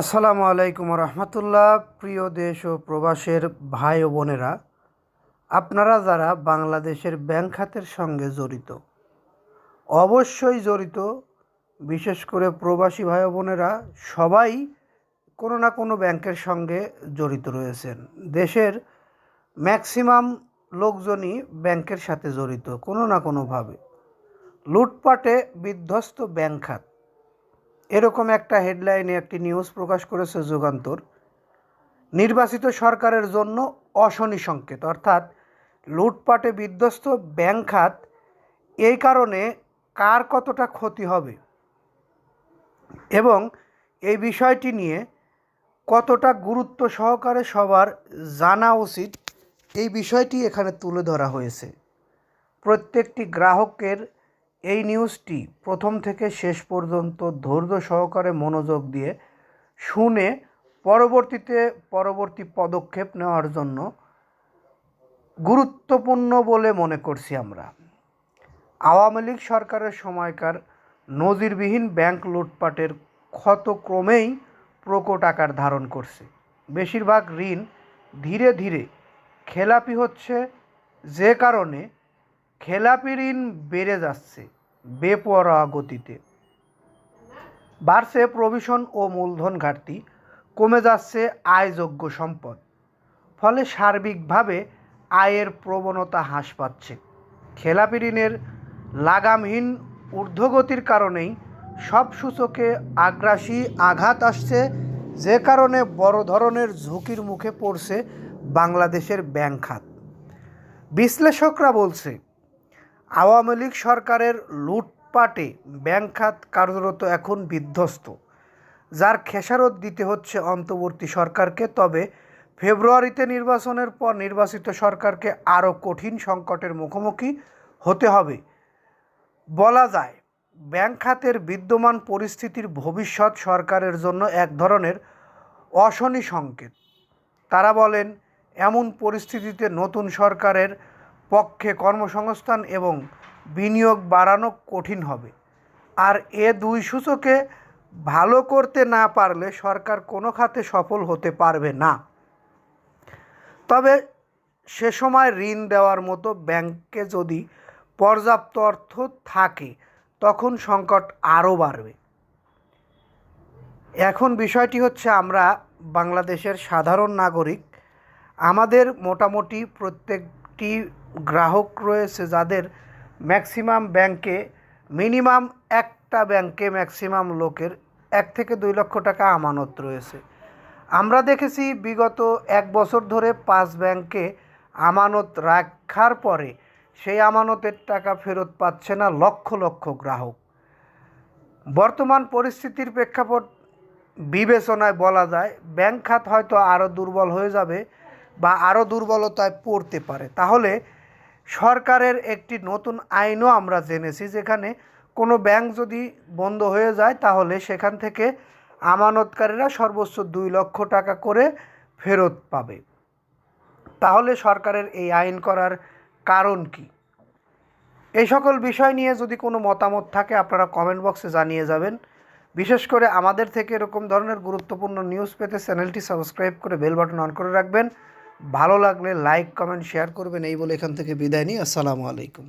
আসসালামু আলাইকুম রহমতুল্লাহ। প্রিয় দেশ ও প্রবাসের ভাই ও বোনেরা, আপনারা যারা বাংলাদেশের ব্যাংক খাতের সঙ্গে জড়িত, অবশ্যই জড়িত, বিশেষ করে প্রবাসী ভাই বোনেরা, সবাই কোনো না কোনো ব্যাংকের সঙ্গে জড়িত রয়েছেন। দেশের ম্যাক্সিমাম লোকজনই ব্যাংকের সাথে জড়িত, কোনো না কোনোভাবে। লুটপাটে বিধ্বস্ত ব্যাংক খাত এরকম একটা হেডলাইনে একটি নিউজ প্রকাশ করেছে যুগান্তর। নির্বাচিত সরকারের জন্য অশনি সংকেত, অর্থাৎ লুটপাটে বিধ্বস্ত ব্যাংক খাত, এই কারণে কার কতটা ক্ষতি হবে? এবং এই বিষয়টি নিয়ে কতটা গুরুত্ব সহকারে সবার জানা উচিত, এই বিষয়টি এখানে তুলে ধরা হয়েছে। প্রত্যেকটি গ্রাহকের এই নিউজটি প্রথম থেকে শেষ পর্যন্ত ধৈর্য সহকারে মনোযোগ দিয়ে শুনে পরবর্তীতে পরবর্তী পদক্ষেপ নেওয়ার জন্য গুরুত্বপূর্ণ বলে মনে করছি আমরা। আওয়ামী লীগ সরকারের সময়কার নজিরবিহীন ব্যাংক লুটপাটের ক্ষত ক্রমেই প্রকট আকার ধারণ করছে। বেশিরভাগ ঋণ ধীরে ধীরে খেলাপি হচ্ছে, যে কারণে খেলাপি ঋণ বেড়ে যাচ্ছে। বেপরোয়া গতিতে। বাড়ছে প্রভিশন ও মূলধন ঘাটতি, কমে যাচ্ছে আয়যোগ্য সম্পদ, ফলে সার্বিকভাবে আয়ের প্রবণতা হ্রাস পাচ্ছে। খেলাপি ঋণের লাগামহীন ঊর্ধ্বগতির কারণেই সব সূচকে আগ্রাসী আঘাত আসছে, যে কারণে বড় ধরনের ঝুঁকির মুখে পড়ছে বাংলাদেশের ব্যাংক খাত। বিশ্লেষকরা বলছে আওয়ামী লীগ সরকারের লুটপাটে ব্যাংক খাত কার্যরত এখন বিধ্বস্ত। যার খেসারত দিতে হচ্ছে অন্তর্বর্তী সরকারকে, তবে ফেব্রুয়ারিতে নির্বাচনের পর নির্বাচিত সরকারকে আরও কঠিন সংকটের মুখোমুখি হতে হবে। বলা যায়, ব্যাংক খাতের বিদ্যমান পরিস্থিতির ভবিষ্যৎ সরকারের জন্য এক ধরনের অশনি সংকেত। তারা বলেন, এমন পরিস্থিতিতে নতুন সরকারের পক্ষে কর্মসংস্থান এবং বিনিয়োগ বাড়ানো কঠিন হবে। আর এ দুই সূচকে ভালো করতে না পারলে সরকার কোনো খাতে সফল হতে পারবে না। তবে সে সময় ঋণ দেওয়ার মতো ব্যাংকে যদি পর্যাপ্ত অর্থ থাকে, তখন সংকট আরও বাড়বে। এখন বিষয়টি হচ্ছে আমরা বাংলাদেশের সাধারণ নাগরিক, আমাদের মোটামুটি প্রত্যেকটি গ্রাহক রয়েছে যাদের ম্যাক্সিমাম ব্যাংকে, মিনিমাম একটা ব্যাংকে ম্যাক্সিমাম লোকের এক থেকে দুই লক্ষ টাকা আমানত রয়েছে। আমরা দেখেছি বিগত এক বছর ধরে পাঁচ ব্যাংকে আমানত রাখার পরে সেই আমানতের টাকা ফেরত পাচ্ছে না লক্ষ লক্ষ গ্রাহক। বর্তমান পরিস্থিতির প্রেক্ষাপট বিবেচনায় বলা যায়, ব্যাংক খাত হয়তো আরও দুর্বল হয়ে যাবে বা আরও দুর্বলতায় পড়তে পারে। তাহলে সরকারের একটি নতুন আইনও আমরা জেনেছি যেখানে কোনো ব্যাংক যদি বন্ধ হয়ে যায়, তাহলে সেখান থেকে আমানতকারীরা সর্বোচ্চ দুই লক্ষ টাকা করে ফেরত পাবে। তাহলে সরকারের এই আইন করার কারণ কি? এই সকল বিষয় নিয়ে যদি কোনো মতামত থাকে, আপনারা কমেন্ট বক্সে জানিয়ে যাবেন। বিশেষ করে আমাদের থেকে এরকম ধরনের গুরুত্বপূর্ণ নিউজ পেতে চ্যানেলটি সাবস্ক্রাইব করে বেল বাটন অন করে রাখবেন। ভালো লাগলে লাইক কমেন্ট শেয়ার করবেন। এই বলে এখান থেকে বিদায় নিই। আসসালামু আলাইকুম।